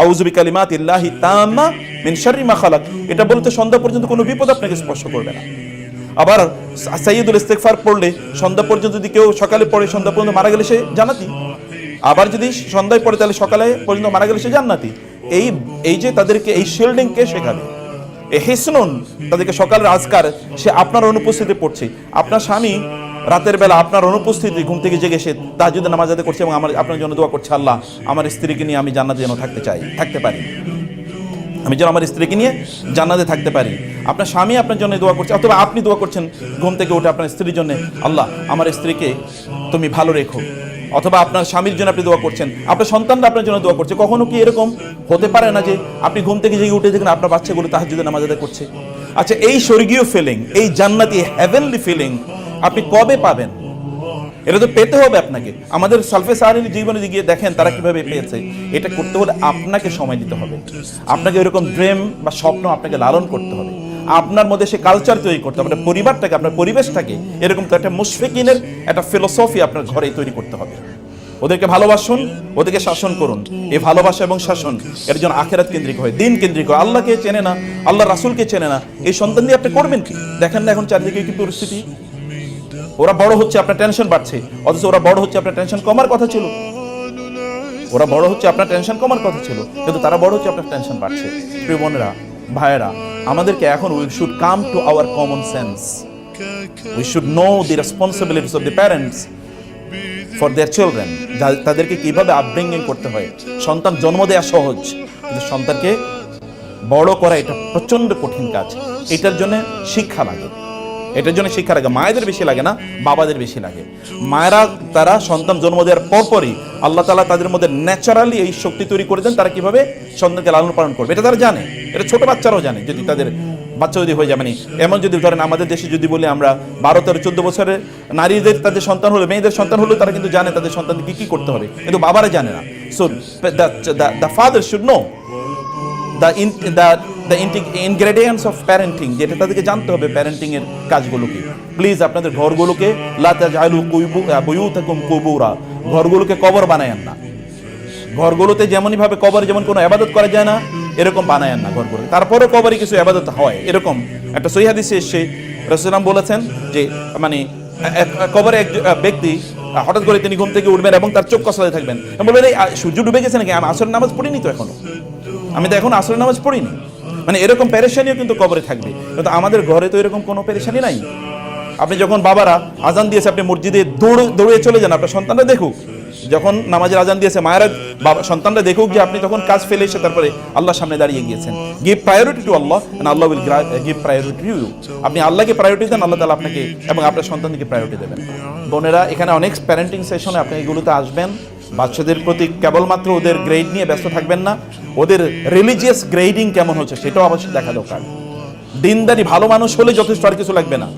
আউজুবি এটা বলতে সন্ধ্যা পর্যন্ত কোনো বিপদ আপনাকে স্পর্শ করবে না। আবার সাইয়দুল ইস্তেগফার পড়লে সন্ধ্যা পর্যন্ত যদি কেউ সকালে পড়ে, সন্ধ্যা পর্যন্ত মারা গেলে সে জান্নাতি। আবার যদি সন্ধ্যায় পড়ে, তাহলে সকালে পর্যন্ত মারা গেলে সে জান্নাতি। এই এই যে তাদেরকে, এই শিল্ডিং কে শেখাবে হিসনুন, তাদেরকে সকালের আজকার সে আপনার অনুপস্থিতি পড়ছে। আপনার স্বামী রাতের বেলা আপনার অনুপস্থিতি, ঘুম থেকে জেগে সে তাহাজুদের নামাজ আদায় করছে এবং আমার, আপনার জন্য দোয়া করছে, আল্লাহ, আমার স্ত্রীকে নিয়ে আমি জান্নাতে যেন থাকতে চাই, থাকতে পারি। আমি যেন আমার স্ত্রীকে নিয়ে জান্নাতে থাকতে পারি। আপনার স্বামী আপনার জন্য দোয়া করছে, অথবা আপনি দোয়া করছেন ঘুম থেকে উঠে আপনার স্ত্রীর জন্য, আল্লাহ, আমার স্ত্রীকে তুমি ভালো রেখো। অথবা আপনার স্বামীর জন্য আপনি দোয়া করছেন, আপনার সন্তানরা আপনার জন্য দোয়া করছে। কখনো কি এরকম হতে পারে না যে আপনি ঘুম থেকে জেগে উঠে দেখেন আপনার বাচ্চাগুলো তাহার যদি নামাজ আদায় করছে? আচ্ছা এই স্বর্গীয় ফিলিং এই জান্নাতি হ্যাভেনলি ফিলিং আপনি কবে পাবেন? এটা তো পেতে হবে আপনাকে। আমাদের সালফে সাহারির জীবনে গিয়ে দেখেন, তারা কীভাবে পেয়েছে, এটা করতে হলে আপনাকে সময় দিতে হবে। আপনাকে এরকম ড্রেম বা স্বপ্ন আপনাকে লালন করতে হবে। আপনার মধ্যে সে কালচার তৈরি করতে হবে, আপনার পরিবারটাকে, আপনার পরিবেশটাকে এরকম তো একটা মুশফিকিনের একটা ফিলোসফি আপনার ঘরে তৈরি করতে হবে। ওদেরকে ভালোবাসুন, ওদেরকে শাসন করুন। এই ভালোবাসা এবং শাসন, এর জন্য আখেরাত কেন্দ্রিক হয়, দিন কেন্দ্রিক হয়। আল্লাহকে চেনে না, আল্লাহ রাসুলকে চেনে না। এই সন্তান দিয়ে আপনি করবেন কি? দেখেন না এখন চারদিকে কি পরিস্থিতি? ওরা বড় হচ্ছে, আপনার টেনশন বাড়ছে। অথচ ওরা বড় হচ্ছে, আপনার টেনশন কমার কথা ছিল। ওরা বড় হচ্ছে, আপনার টেনশন কমার কথা ছিল। কিন্তু তারা বড় হচ্ছে, আপনার টেনশন বাড়ছে। প্রিয় বোনেরা, ভাইয়েরা, আমাদেরকে এখন we should come to our common sense we should know the responsibilities of the parents for their children তাদেরকে কীভাবে আপব্রিঙ্গিং করতে হয়। সন্তান জন্ম দেওয়া সহজ, কিন্তু সন্তানকে বড় করা এটা প্রচণ্ড কঠিন কাজ। এটার জন্য শিক্ষা লাগে। এটার জন্য শিক্ষা লাগে। মায়েদের বেশি লাগে না, বাবাদের বেশি লাগে। মায়েরা, তারা সন্তান জন্ম দেওয়ার পরপরই আল্লাহ তালা তাদের মধ্যে ন্যাচারালি এই শক্তি তৈরি করে দেন, তারা কীভাবে সন্তানকে লালন পালন করবে, এটা তারা জানে। এটা ছোট বাচ্চারাও জানে, যদি তাদের বাচ্চা যদি হয়ে যাবে নি এমন যদি ধরেন আমাদের দেশে যদি বলি আমরা বারো, তেরো, চোদ্দ বছরের নারীদের, তাদের সন্তান হলে, মেয়েদের সন্তান হলেও তারা কিন্তু জানে তাদের সন্তানকে কি কি করতে হবে। কিন্তু বাবারা জানে না। So the father should know the in the the ingredients of parenting যেটা তাদেরকে জানতে হবে প্যারেন্টিং এর কাজগুলোকে। প্লিজ আপনাদের ঘরগুলোকে লাতা ঘরগুলোকে কবর বানায়েন না। ঘরগুলোতে যেমনই ভাবে কবর যেমন কোনো আবাদত করা যায় না, এরকম বানায়েন না ঘরগুলো তারপরে কবরে কিছু আবাদত হয়, এরকম। একটা সহিহাদিসে এসে রসুলাম বলেছেন যে মানে কবরে এক ব্যক্তি হঠাৎ করে তিনি ঘুম থেকে উঠবেন এবং তার চোখ কষলাতে থাকবেন। বলবেন এই সূর্য ডুবে গেছে নাকি? আমি আসরের নামাজ পড়িনি তো এখনও। আমি তো এখন আসরের নামাজ পড়িনি। মানে এরকম প্যারেশানিও কিন্তু কবরে থাকবে। কিন্তু আমাদের ঘরে তো এরকম কোনো প্যারেশানি নাই। আপনি যখন বাবারা আজান দিয়েছে, আপনি মসজিদে দৌড়ে দৌড়ে চলে যান, আপনার সন্তানরা দেখুক। যখন নামাজের আজান দিয়েছে, মায়েরা, বাবা, সন্তানরা দেখুক যে আপনি তখন কাজ ফেলে এসে তারপরে আল্লাহর সামনে দাঁড়িয়ে গিয়েছেন। Give priority to Allah Allah will give priority you আপনি আল্লাহকে প্রায়োরিটি দেন, আল্লাহ তালা আপনাকে এবং আপনার সন্তানকে প্রায়োরিটি দেবেন। বোনেরা, এখানে অনেক প্যারেন্টিং সেশনে আপনি এগুলোতে আসবেন। বাচ্চাদের প্রতি কেবলমাত্র ওদের গ্রেড নিয়ে ব্যস্ত থাকবেন না। ওদের রিলিজিয়াস গ্রেডিং কেমন হচ্ছে সেটাও অবশ্যই দেখা দরকার। দিনদারি ভালো মানুষ হলে যথেষ্ট আর কিছু লাগবে না।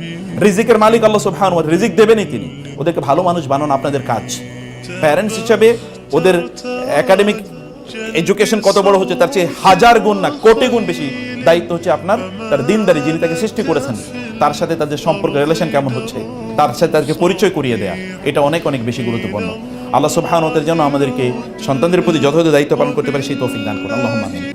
রিজিকের মালিক আল্লাহ সুবহানাহু ওয়া রিজিক দেবেনই তিনি। ওদেরকে ভালো মানুষ বানানো আপনাদের কাজ। প্যারেন্টস হিসাবে ওদের একাডেমিক এডুকেশন কত বড় হচ্ছে তার চেয়ে হাজার গুণ না কোটি গুণ বেশি দায়িত্ব হচ্ছে আপনার, তার দিনদারি যিনি তাকে সৃষ্টি করেছেন, তার সাথে তাদের সম্পর্ক রিলেশন কেমন হচ্ছে, তার সাথে তাদেরকে পরিচয় করিয়ে দেয়া, এটা অনেক অনেক বেশি গুরুত্বপূর্ণ। আল্লাহ সুবহানতের জন্য যেন আমাদেরকে সন্তানদের প্রতি যথাযথ দায়িত্ব পালন করতে পারে, সেই তৌফিক দান করুন। আল্লাহ